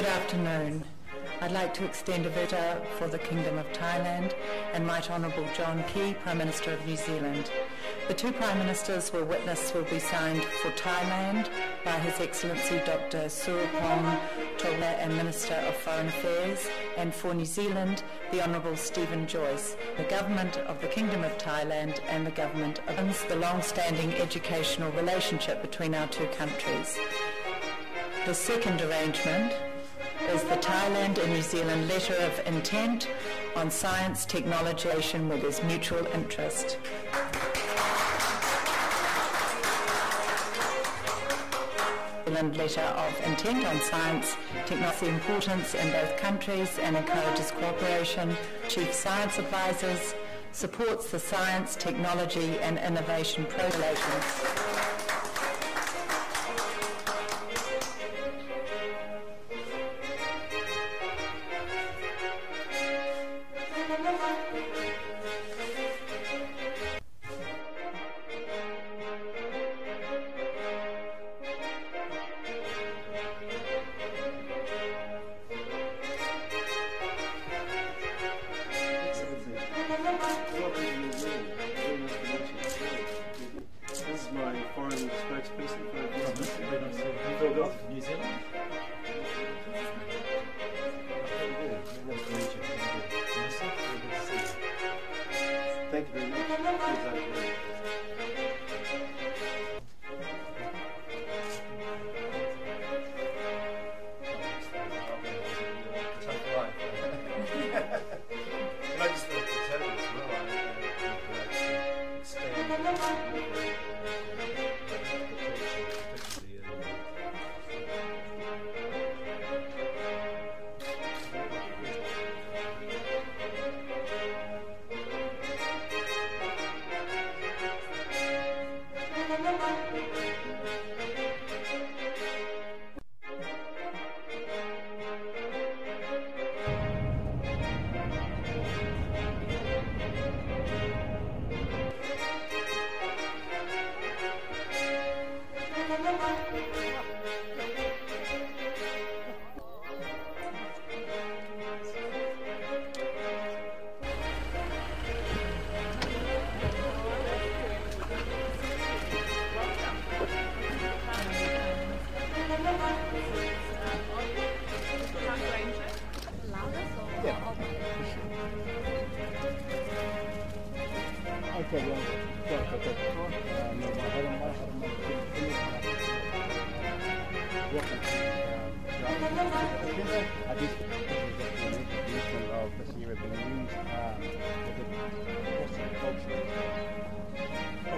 Good afternoon. I'd like to extend a veto for the Kingdom of Thailand and Right Honourable John Key, Prime Minister of New Zealand. The two Prime Ministers will witness will be signed for Thailand by His Excellency Dr Surapong Tola and Minister of Foreign Affairs and for New Zealand the Honourable Stephen Joyce, the Government of the Kingdom of Thailand and the Government of the long-standing educational relationship between our two countries. The second arrangement is the Thailand and New Zealand Letter of Intent on Science Technology with its mutual interest. Zealand Letter of Intent on Science Technology importance in both countries and encourages cooperation. Chief Science Advisors supports the science, technology and innovation relations. foreign spokesperson for New Zealand.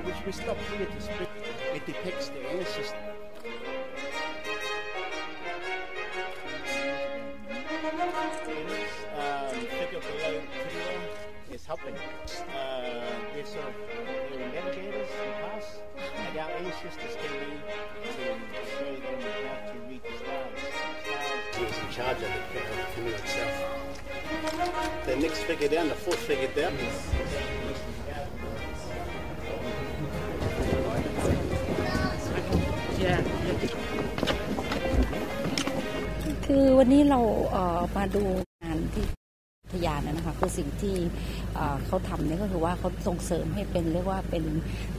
Which we stopped here to speak, it depicts the ancestors. is helping. Uh, they're sort of they were navigators in the past, and our ancestors came in to show them how to read the stars. stars. He was in charge of the, of the canoe itself. The next figure down, the fourth figure down, is คือวันนี้เราเอ่อมาดูงานที่ พยานนะคะคือสิ่งที่เขาทำเนี่ยก็คือว่าเขาส่งเสริมให้เป็นเรียกว่าเป็น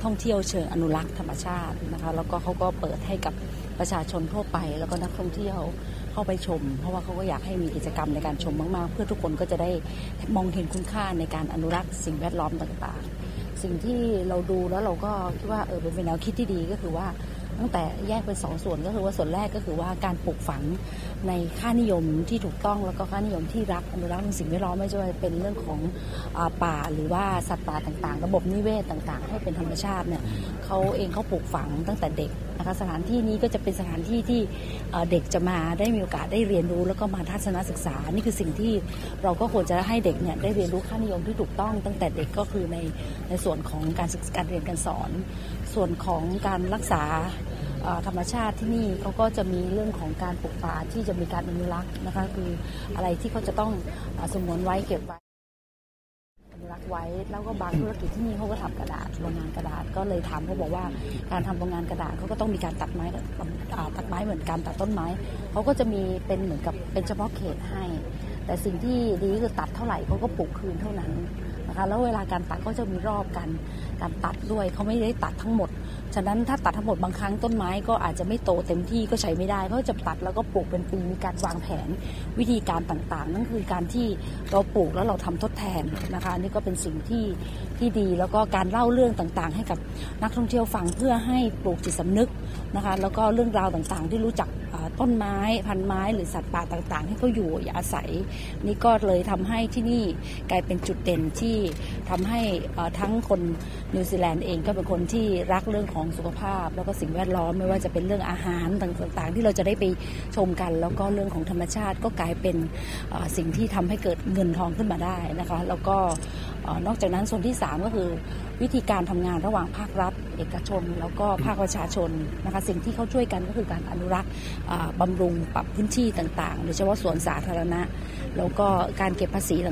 ท่องเที่ยวเชิงอนุรักษ์ธรรมชาตินะคะแล้วก็เขาก็เปิดให้กับประชาชนทั่วไป แล้วก็นักท่องเที่ยวเข้าไปชม เพราะว่าเขาก็อยากให้มีกิจกรรมในการชมมาก ๆ เพื่อทุกคนก็จะได้มองเห็นคุณค่าในการอนุรักษ์สิ่งแวดล้อมต่าง ๆ สิ่งที่เราดูแล้วเราก็คิดว่าเออเป็นแนวคิดที่ดีก็คือว่า ตั้งแต่แยกเป็นสองส่วนก็คือว่าส่วนแรกก็คือว่าการปลูกฝังในค่านิยมที่ถูกต้องแล้วก็ค่านิยมที่รักอนุรักษ์สิ่งแวดล้อมไม่ว่าจะเป็นเรื่องของป่าหรือว่าสัตว์ป่าต่างๆ ระบบนิเวศต่างๆ ให้เป็นธรรมชาติเนี่ยเขาเองเขาปลูกฝังตั้งแต่เด็กนะคะสถานที่นี้ก็จะเป็นสถานที่ที่เด็กจะมาได้มีโอกาสได้เรียนรู้ แล้วก็มาทัศนศึกษา นี่คือสิ่งที่เราก็ควรจะให้เด็กเนี่ยได้เรียนรู้ค่านิยมที่ถูกต้องตั้งแต่เด็กก็คือในในส่วนของการศึกษาการเรียนการสอน ส่วนของการรักษาธรรมชาติที่นี่เขาก็จะมีเรื่องของการปลูกป่าที่จะมีการอนุรักษ์นะคะคืออะไรที่เขาจะต้องสมวนไว้เก็บไว้ นุรักษ์ไว้ แล้วก็บางธุรกิจที่นี่เขาก็ทำกระดาษโรงงานกระดาษก็เลยถามเขาบอกว่าการทำโรงงานกระดาษเขาก็ต้องมีการตัดไม้ตัดไม้เหมือนกันตัดต้นไม้เขาก็จะมีเป็นเหมือนกับเป็นเฉพาะเขตให้ แต่สิ่งที่ดีคือตัดเท่าไหร่เขาก็ปลูกคืนเท่านั้นนะคะแล้วเวลาการตัดก็จะมีรอบการการตัดด้วยเขาไม่ได้ตัดทั้งหมด ฉะนั้นถ้าตัดทั้งหมดบางครั้งต้นไม้ก็อาจจะไม่โตเต็มที่ก็ใช้ไม่ได้เขาจะตัดแล้วก็ปลูกเป็นปีมีการวางแผนวิธีการต่างๆ นั่นคือการที่เราปลูกแล้วเราทำทดแทนนะคะนี่ก็เป็นสิ่งที่ที่ดีแล้วก็การเล่าเรื่องต่างๆ ให้กับนักท่องเที่ยวฟังเพื่อให้ปลูกจิตสำนึกนะคะแล้วก็เรื่องราวต่างๆ ที่รู้จักต้นไม้พันไม้หรือสัตว์ป่าต่างๆ ให้เขาอยู่อย่าอาศัย นี่ก็เลยทำให้ที่นี่กลายเป็นจุดเด่นที่ทำให้ทั้งคน นิวซีแลนด์เองก็เป็นคนที่รักเรื่องของสุขภาพ แล้วก็สิ่งแวดล้อมไม่ว่าจะเป็นเรื่องอาหารต่างๆ ที่เราจะได้ไปชมกัน แล้วก็เรื่องของธรรมชาติก็กลายเป็นสิ่งที่ทำให้เกิดเงินทองขึ้นมาได้นะคะแล้วก็นอกจากนั้นส่วนที่ 3 ก็คือวิธีการทำงานระหว่างภาครัฐ เอกชน แล้วก็ภาคประชาชนนะคะสิ่งที่เขาช่วยกันก็คือการอนุรักษ์อ่าบำรุงปรับพื้นที่ต่างๆ โดยเฉพาะสวนสาธารณะ แล้วก็การเก็บภาษีต่าง